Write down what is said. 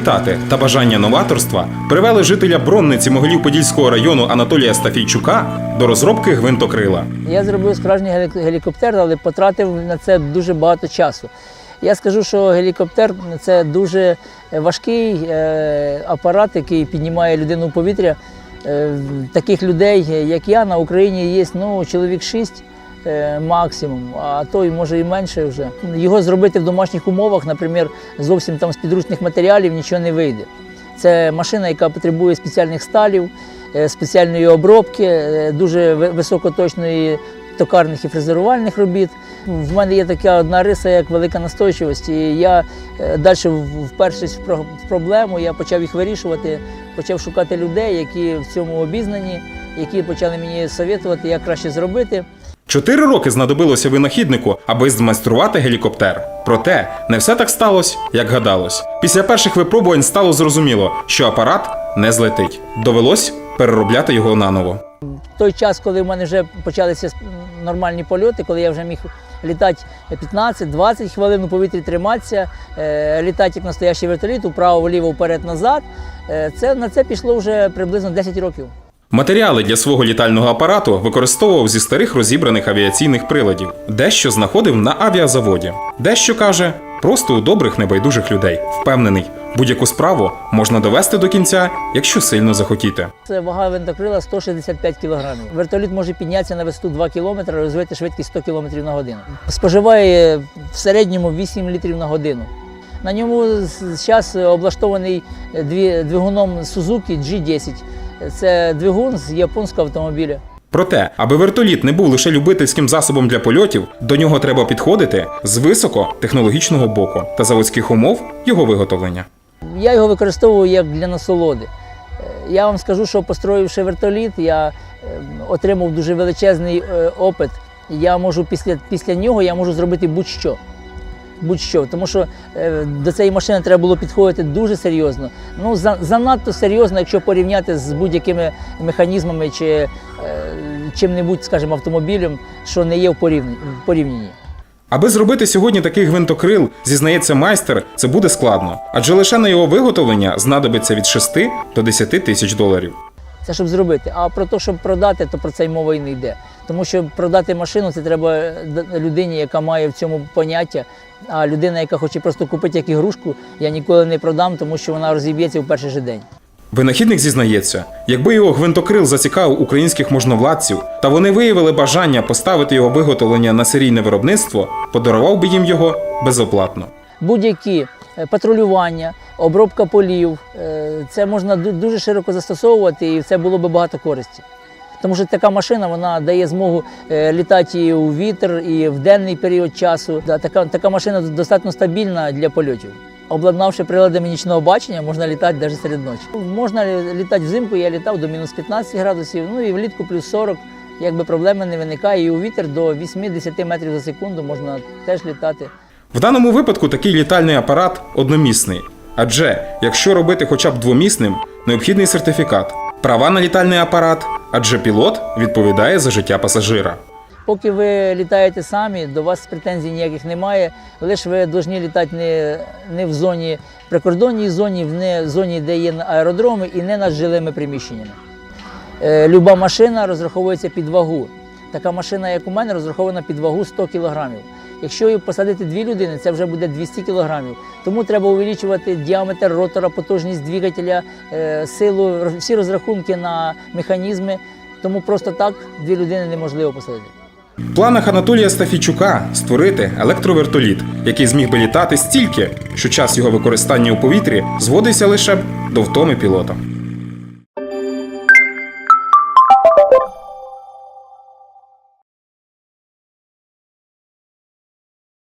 літати та бажання новаторства привели жителя Бронниці Могилів-Подільського району Анатолія Стафійчука до розробки гвинтокрила. Я зробив справжній гелікоптер, але потратив на це дуже багато часу. Я скажу, що гелікоптер це дуже важкий е, апарат, який піднімає людину в повітря. Е, таких людей, як я, на Україні є ну, чоловік шість е, максимум, а то може і менше вже. Його зробити в домашніх умовах, наприклад, зовсім там з підручних матеріалів нічого не вийде. Це машина, яка потребує спеціальних сталів, е, спеціальної обробки, е, дуже високоточної токарних і фрезерувальних робіт. В мене є така одна риса, як велика настойчивість. І я далі впершись в про- проблему, я почав їх вирішувати, почав шукати людей, які в цьому обізнані, які почали мені советувати, як краще зробити. Чотири роки знадобилося винахіднику, аби змайструвати гелікоптер. Проте не все так сталося, як гадалось. Після перших випробувань стало зрозуміло, що апарат не злетить. Довелось переробляти його наново. В той час, коли в мене вже почалися нормальні польоти, коли я вже міг літати 15-20 хвилин у повітрі триматися, е, літати як настоящий вертоліт, вправо, вліво, вперед, назад. е, Це, на це пішло вже приблизно 10 років. Матеріали для свого літального апарату використовував зі старих розібраних авіаційних приладів. Дещо знаходив на авіазаводі. Дещо каже просто у добрих небайдужих людей. Впевнений, будь-яку справу можна довести до кінця, якщо сильно захотіти. Це вага винтокрила 165 кг. Вертоліт може піднятися на висоту 2 км, розвити швидкість 100 км на годину. Споживає в середньому 8 літрів на годину. На ньому зараз облаштований дві- двигуном Suzuki G10. Це двигун з японського автомобіля. Проте, аби вертоліт не був лише любительським засобом для польотів, до нього треба підходити з високотехнологічного боку та заводських умов його виготовлення. Я його використовую як для насолоди. Е, Я вам скажу, що построївши вертоліт, я е, отримав дуже величезний е, опит. Я можу після, після нього я можу зробити будь-що. Будь-що, тому що е, до цієї машини треба було підходити дуже серйозно. Ну, занадто серйозно, якщо порівняти з будь-якими механізмами чи е, чим-небудь, скажімо, автомобілем, що не є в порівнянні. В порівнянні. Аби зробити сьогодні такий гвинтокрил, зізнається майстер, це буде складно, адже лише на його виготовлення знадобиться від 6 до 10 тисяч доларів. Це щоб зробити. А про те, щоб продати, то про це й мова і не йде. Тому що продати машину це треба людині, яка має в цьому поняття. А людина, яка хоче просто купити як ігрушку, я ніколи не продам, тому що вона розіб'ється в перший же день. Винахідник зізнається, якби його гвинтокрил зацікавив українських можновладців, та вони виявили бажання поставити його виготовлення на серійне виробництво, подарував би їм його безоплатно. Будь-які е, патрулювання, обробка полів, е, це можна дуже широко застосовувати і це було би багато користі. Тому що така машина вона дає змогу е, літати і у вітер, і в денний період часу. Така, така машина достатньо стабільна для польотів. Обладнавши приладами нічного бачення, можна літати навіть серед ночі. Можна літати взимку, я літав до мінус 15 градусів, ну і влітку плюс 40, якби проблеми не виникає. І у вітер до 8-10 метрів за секунду можна теж літати. В даному випадку такий літальний апарат одномісний. Адже якщо робити хоча б двомісним, необхідний сертифікат, права на літальний апарат, адже пілот відповідає за життя пасажира. Поки ви літаєте самі, до вас претензій ніяких немає. Лише ви повинні літати не, не в зоні прикордонній зоні, не в зоні, де є аеродроми, і не над жилими приміщеннями. Е, Люба машина розраховується під вагу. Така машина, як у мене, розрахована під вагу 100 кг. Якщо посадити дві людини, це вже буде 200 кг. Тому треба увеличувати діаметр ротора, потужність двигателя, е, силу, всі розрахунки на механізми. Тому просто так дві людини неможливо посадити. В планах Анатолія Стафійчука створити електровертоліт, який зміг би літати стільки, що час його використання у повітрі зводився лише до втоми пілота.